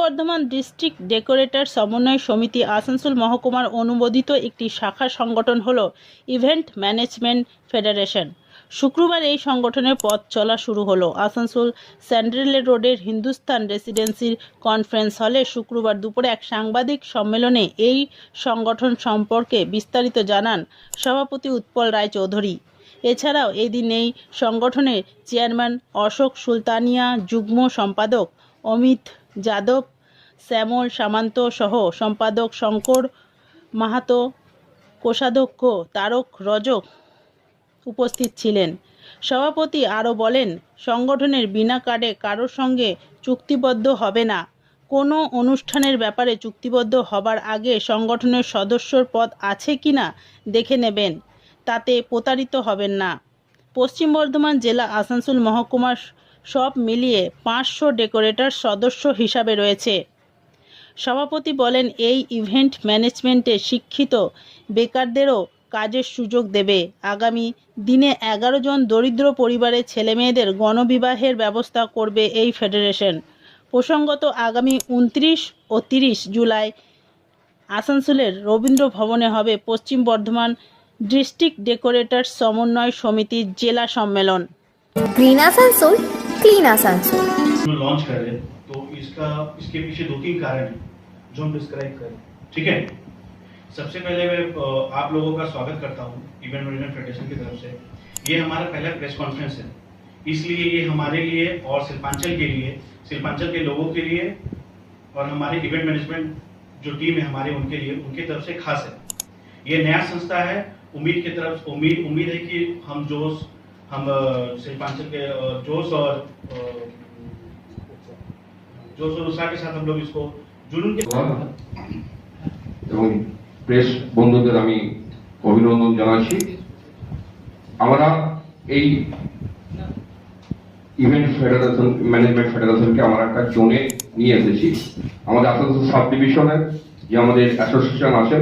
Bardhaman district decorator সমন্বয় সমিতি আসানসোল মহকুমার অনুমোদিত একটি শাখা সংগঠন হল ইভেন্ট ম্যানেজমেন্ট ফেডারেশন। শুক্রবার এই সংগঠনের পথ চলা শুরু হলো। আসানসোল স্যান্ড্রেল রোডের হিন্দুস্তান রেসিডেন্সির কনফারেন্স হলে শুক্রবার দুপুরে এক সাংবাদিক সম্মেলনে এই সংগঠন সম্পর্কে বিস্তারিত জানান সভাপতি উৎপল রায়চৌধুরী। এছাড়াও এদিন এই সংগঠনের চেয়ারম্যান অশোক সুলতানিয়া, যুগ্ম সম্পাদক অমিত যাদব, শ্যামল সামান্ত সহ সম্পাদক শঙ্কর মাহাতো, কোষাধ্যক্ষ তারক রজক উপস্থিত ছিলেন। সভাপতি আরও বলেন, সংগঠনের বিনা কার্ডে কারোর সঙ্গে চুক্তিবদ্ধ হবে না। কোনো অনুষ্ঠানের ব্যাপারে চুক্তিবদ্ধ হবার আগে সংগঠনের সদস্যর পদ আছে কি না দেখে নেবেন, তাতে প্রতারিত হবেন না। পশ্চিম বর্ধমান জেলা আসানসোল মহকুমার সব মিলিয়ে পাঁচশো ডেকোরেটর সদস্য হিসাবে রয়েছে। সভাপতি বলেন, এই ইভেন্ট ম্যানেজমেন্টে শিক্ষিত বেকারদেরও কাজের সুযোগ দেবে। আগামী দিনে এগারো জন দরিদ্র পরিবারের ছেলেমেয়েদের গণবিবাহের ব্যবস্থা করবে এই ফেডারেশন। প্রসঙ্গত, আগামী উনত্রিশ ও তিরিশ জুলাই আসানসোলের রবীন্দ্র ভবনে হবে পশ্চিম বর্ধমান ডিস্ট্রিক্ট ডেকোরেটর সমন্বয় সমিতির জেলা সম্মেলন। গ্রিন আসানসোল क्लीन आसनसोल में लॉन्च कर रहे हैं तो इसका, इसके पीछे दो तीन कारण है, जो हम डिस्क्राइब करें। ठीक है? सबसे पहले मैं आप लोगों का स्वागत करता हूँ इवेंट मैनेजमेंट फेडरेशन की तरफ़ से। ये हमारा पहला प्रेस कॉन्फ्रेंस है। इसलिए ये हमारे लिए और शिल्पांचल के लिए, शिल्पांचल के लोगों के लिए और हमारे इवेंट मैनेजमेंट जो टीम है हमारे, उनके लिए, उनकी तरफ़ से खास है। ये नया संस्था है। उम्मीद की तरफ़, उम्मीद उम्मीद है कि हम जोश हम अ, शिल्पांचल के अ, जोश और अ, जोश और उत्साह के साथ हम लोग इसको जुनून के এবং প্রেস বন্ধুদের আমি অভিনন্দন জানাচ্ছি আমরা এই ইভেন্ট ফেডারেশন ম্যানেজমেন্ট ফেডারেশনকে আমরা একটা জোনে নিয়ে এসেছি আমাদের আসানসোল সাব ডিভিশনের যে আমাদের অ্যাসোসিয়েশন আছেন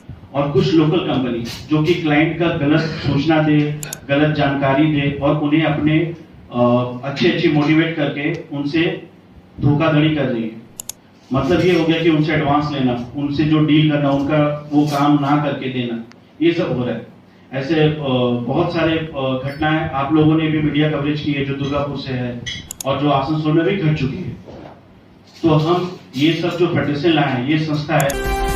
और कुछ लोकल कंपनी जो कि क्लाइंट का गलत सूचना दे, गलत जानकारी दे और उन्हें अपने अच्छे अच्छे मोटिवेट करके उनसे धोखाधड़ी कर रही है। मतलब ये हो गया कि उनसे एडवांस लेना, उनसे जो डील करना, उनका वो काम ना करके देना, ये सब हो रहा है। ऐसे बहुत सारे घटनाएँ आप लोगों ने भी मीडिया कवरेज की है जो दुर्गापुर से है और जो आसनसोल में भी घट चुकी है। तो हम ये सब जो फेडरेशन लाए हैं, ये संस्था है